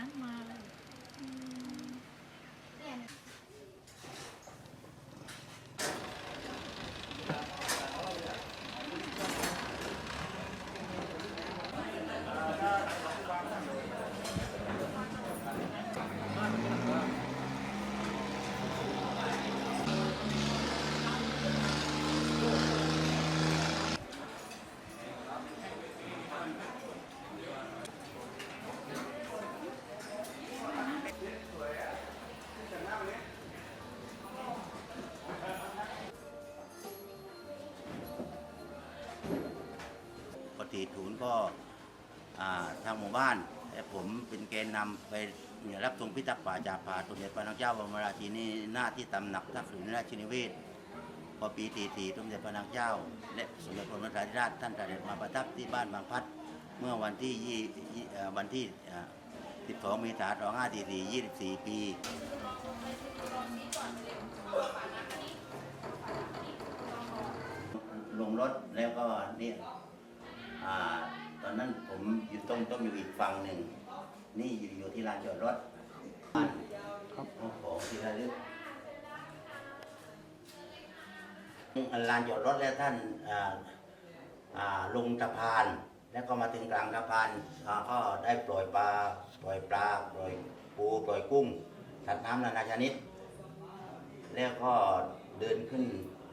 ตั้งแต่นั้นมา ติศูนย์ก็ทางหมู่บ้านแต่ผมเป็นแกนนำไปเนี่ยรับทรงพิทักษ์ป่าจากป่าสมเด็จพระนางเจ้าบรมราชินีหน้าที่ตำหนักทักษิณราชนิเวศพอปีตีสี่สมเด็จพระนางเจ้า และสมเด็จพระบรมราชินีนาถท่านเสด็จมาประทับที่บ้านบางพัดเมื่อวันที่ยี่ยี่เอ่อวันที่อ่า12 เมษายน2544 24 ปี ลงรถแล้วก็เนี่ย ตอนนั้นผมอยู่ตรงต้องอยู่อีกฝั่งหนึ่ง นี่อยู่อยู่ที่ลานจอดรถบ้านครับของที่ระลึกลานจอดรถแล้วท่านอ่าอ่าลงสะพาน แล้วก็มาถึงกลางสะพานก็ได้ปล่อยปลาปล่อยปลาปล่อยปูปล่อยกุ้งสัตว์น้ำนานาชนิด แล้วก็เดินขึ้น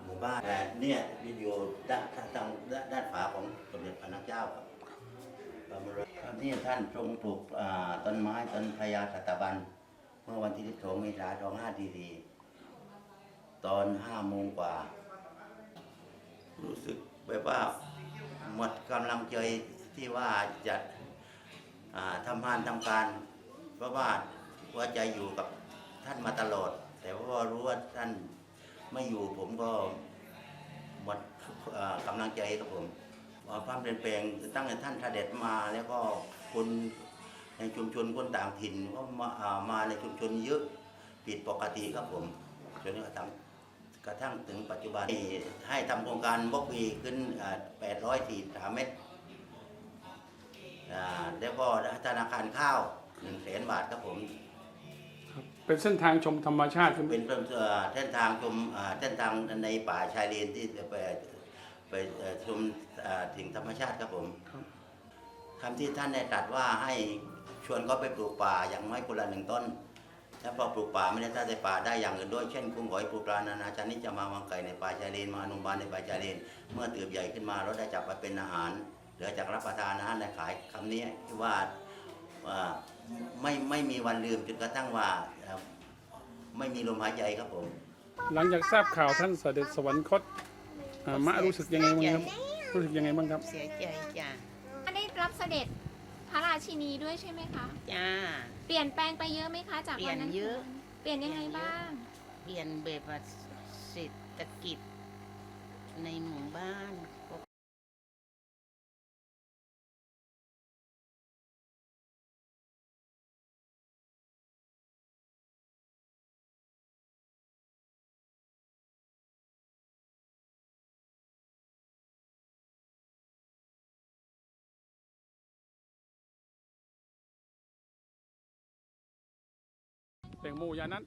หมู่บ้านแต่เนี่ยอยู่ด้านทางด้านด้านฝาของสมเด็จพระนางเจ้าครับบรมครับนี่ท่านทรงปลูกต้นไม้ต้นพญาสัตบัน เมื่อวันที่12เมษายน2544ตอน5โมงกว่า รู้สึกแบบว่าหมดกำลังใจที่ว่าจะาทำงานทำการ เพราะว่าหัวใจอยู่กับท่านมาตลอด แต่ว่ารู้ว่าท่าน ไม่อยู่ผมก็หมดกำลังใจครับผมความเปลี่ยนแปลงตั้งแต่ท่านเสด็จมาแล้วก็คนในชุมชนคนต่างถิ่นก็มามาในชุมชนเยอะผิดปกติครับผมจนกระทั่งกระทั่งถึงปัจจุบันให้ทำโครงการบล็อกวีขึ้น 843 เมตร แล้วก็ธนาคารข้าว1แสนบาทครับผม เป็นเส้นทางชมธรรมชาติใช่ไหมเป็นเอ่อเส้นทางชมอ่าเส้นทางในป่าชายเลนที่จะไปไปเอ่อชมอ่าถึงธรรมชาติครับผมครับ คำที่ท่านได้ตรัสว่าให้ชวนเขาไปปลูกป่าอย่างน้อยคนละหนึ่งต้นถ้าพอปลูกป่าไม่ได้ถ้าได้ป่าได้อย่างอื่นด้วยเช่นกุ้งหอยปูปลานานาชนิดจะมาวางไก่ในป่าชายเลนมาอนุบาลในป่าชายเลนเมื่อเติบใหญ่ขึ้นมาเราได้จับไปเป็นอาหารเหลือจากรับประทานอาหารได้ขายคำนี้ที่ว่าว่า ไม่ไม่มีวันลืมจนกระทั่งว่าเอ่อไม่มีลมหายใจครับผม หลังจากทราบข่าวท่านเสด็จสวรรคตอ่ามะรู้สึกยังไงบ้างครับ รู้สึกยังไงบ้างครับ เสียใจจ้ะได้รับเสด็จพระราชินีด้วยใช่ไหมคะ จ้า เปลี่ยนแปลงไปเยอะไหมคะจากวันนั้น เปลี่ยนเยอะ เปลี่ยนยังไงบ้าง เปลี่ยนแบบว่าเศรษฐกิจในหมู่บ้าน แตงโมยานั้น